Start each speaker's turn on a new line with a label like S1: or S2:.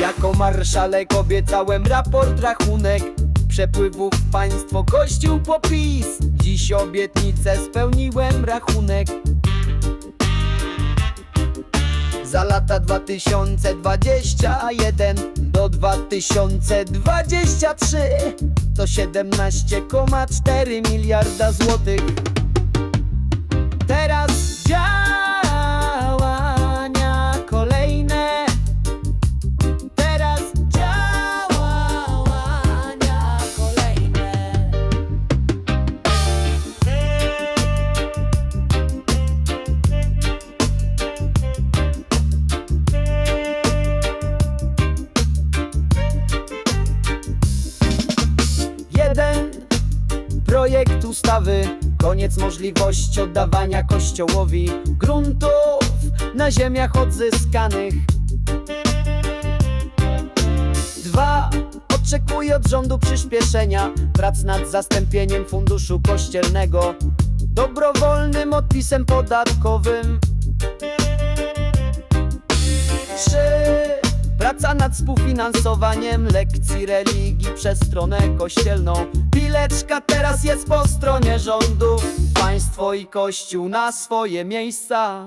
S1: Jako marszałek obiecałem raport rachunek Przepływów państwo kościół popis Dziś obietnicę spełniłem rachunek za lata 2021 do 2023 to 17,4 miliarda złotych. Projekt ustawy. Koniec możliwości oddawania kościołowi Gruntów na ziemiach odzyskanych. Dwa Oczekuję od rządu przyspieszenia Prac nad zastąpieniem funduszu kościelnego Dobrowolnym odpisem podatkowym Praca nad współfinansowaniem lekcji religii przez stronę kościelną. Pileczka teraz jest po stronie rządu. Państwo i kościół na swoje miejsca